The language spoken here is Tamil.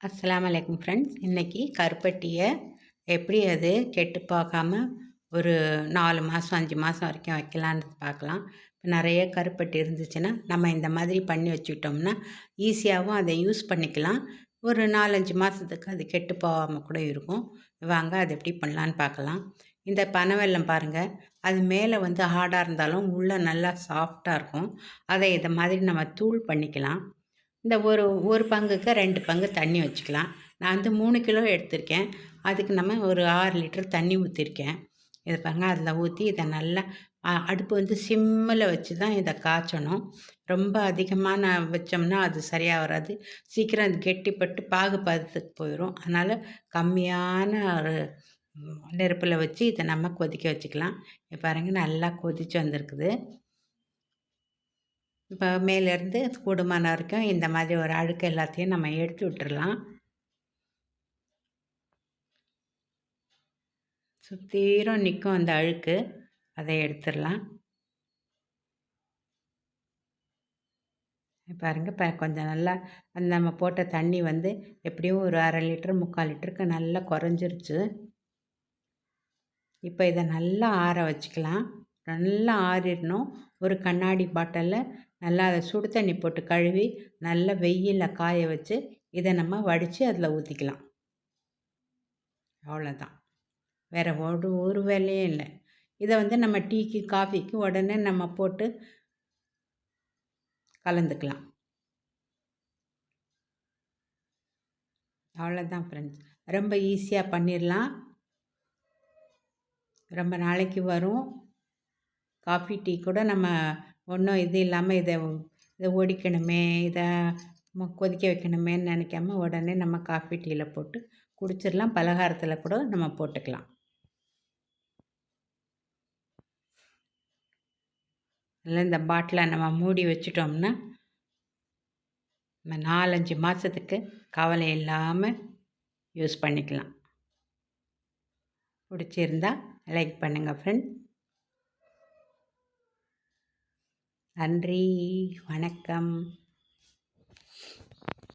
அஸ்ஸலாமு அலைக்கும் ஃப்ரெண்ட்ஸ் இன்றைக்கி கருப்பட்டியை எப்படி அது கெட்டு போகாம ஒரு நாலு மாதம் அஞ்சு மாதம் வரைக்கும் வைக்கலான்னு பார்க்கலாம். இப்போ நிறைய கருப்பட்டி இருந்துச்சுன்னா நம்ம இந்த மாதிரி பண்ணி வச்சுக்கிட்டோம்னா ஈஸியாகவும் அதை யூஸ் பண்ணிக்கலாம். ஒரு நாலஞ்சு மாதத்துக்கு அது கெட்டு போகாமல் கூட இருக்கும். வாங்க அது எப்படி பண்ணலான்னு பார்க்கலாம். இந்த பனவெல்லம் பாருங்கள் அது மேலே வந்து ஹார்டாக இருந்தாலும் உள்ளே நல்லா சாஃப்டாக இருக்கும். அதை இதை மாதிரி நம்ம தூள் பண்ணிக்கலாம். இந்த ஒரு ஒரு பங்குக்கு ரெண்டு பங்கு தண்ணி வச்சுக்கலாம். நான் வந்து மூணு கிலோ எடுத்திருக்கேன். அதுக்கு நம்ம ஒரு ஆறு லிட்டர் தண்ணி ஊற்றிருக்கேன் இதை பாருங்க அதில் ஊற்றி இதை நல்லா அடுப்பு வந்து சிம்மில் வச்சு தான் இதை காய்ச்சணும். ரொம்ப அதிகமாக நான் வச்சோம்னா அது சரியாக வராது. சீக்கிரம் அது கெட்டிப்பட்டு பாகு பதத்துக்கு போயிடும் அதனால் கம்மியான ஒரு நெருப்பில் வச்சு இதை நம்ம கொதிக்க வச்சுக்கலாம். இப்போ நல்லா கொதிச்சு வந்திருக்குது. இப்போ மேலேருந்து கூடுமான வரைக்கும் இந்த மாதிரி ஒரு அழுக்கு எல்லாத்தையும் நம்ம எடுத்து விட்டுடலாம் சுத்தீரம் நிற்கும் அந்த அழுக்கு. அதை எடுத்துடலாம். பாருங்க இப்போ கொஞ்சம் நல்லா அந்த நம்ம போட்ட தண்ணி வந்து எப்படியும் ஒரு அரை லிட்டர் முக்கால் லிட்டருக்கு நல்லா குறைஞ்சிருச்சு. இப்போ இதை நல்லா ஆற வச்சுக்கலாம். நல்லா ஆறிடணும். ஒரு கண்ணாடி பாட்டிலில் நல்லா அதை சுடு தண்ணி போட்டு கழுவி நல்லா வெயிலில் காய வச்சு இதை நம்ம வடித்து அதில் ஊற்றிக்கலாம் அவ்வளோதான் வேறு ஒரு ஒரு வேலையும் இல்லை. இதை வந்து நம்ம டீக்கு காஃபிக்கு உடனே நம்ம போட்டு கலந்துக்கலாம். அவ்வளோதான் ஃப்ரெண்ட்ஸ் ரொம்ப ஈஸியாக பண்ணிடலாம். ரொம்ப நாளைக்கு வரும். காஃபி டீ கூட நம்ம ஒன்றும் இது இல்லாமல் இதை இதை ஒடிக்கணுமே இதை கொதிக்க வைக்கணுமேன்னு நினைக்காம உடனே நம்ம காஃபி டீயில் போட்டு குடிச்சிடலாம். பலகாரத்தில் கூட நம்ம போட்டுக்கலாம். இல்லை இந்த பாட்டிலை நம்ம மூடி வச்சுட்டோம்னா நம்ம நாலஞ்சு மாதத்துக்கு கவலை இல்லாமல் யூஸ் பண்ணிக்கலாம். பிடிச்சிருந்தா லைக் பண்ணுங்கள் ஃப்ரெண்ட் நன்றி. வணக்கம்.